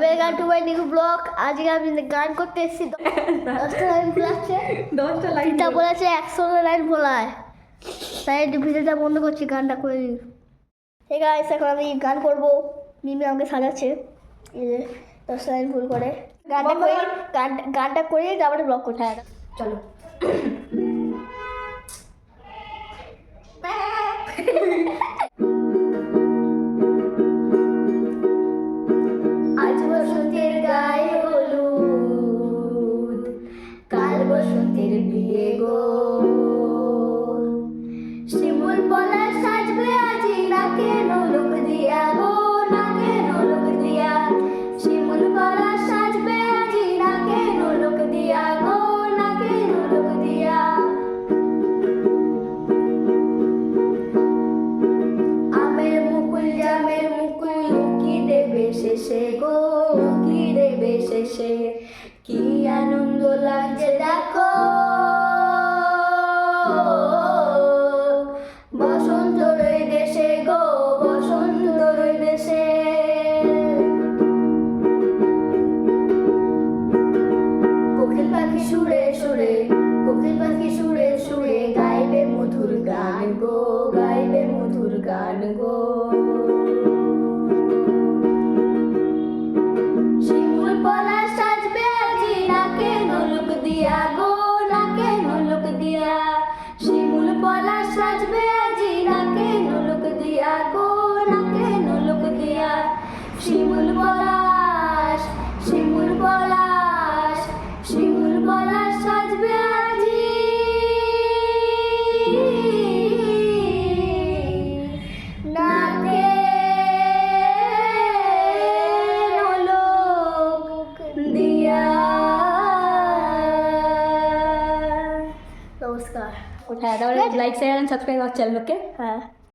Welcome to my new blog আজকে আমি গান করতে এসেছি। দশটা লাইন ভুলাচ্ছে দশটা লাইন তিনটা বলেছে একশো লাইন ভোলায় তাই ভিডিওটা বন্ধ করছি গানটা করে দিই ঠিক আছে এখন আমি গান করব। মিমি আমাকে সাজাচ্ছে। দশটা লাইন ভুল করে। গানটা করে গানটা গানটা করে তারপরে ব্লগ করতে হয় চলো। বিয়ে গো। শিমুল পলা সাজবে আজি নাকে নলুক দিয়া গো নাকে নলুক দিয়া? শিমুল পলা সাজবে আজি নাকে নলুক দিয়া গো নাকে নলুক দিয়া? আমের মুকুল, জামের মুকুল, কি দেবে শেষে গো? কি দেবে শেষে? কি আনন্দ লাগছে দেখো। বসন্ত রই দেশে গো, বসন্ত রই দেশে। কোকিল পাখি সুরে সুরে, কোকিল পাখি সুরে সুরে, গাইবে মধুর গান গো, গাইবে মধুর গান গো। শিমুল পলা সাজবে আজি নাকে নলুক দিয়া গো। নমস্কার হ্যাঁ তাহলে লাইক শেয়ার এন্ড সাবস্ক্রাইব আমার চ্যানেলকে হ্যাঁ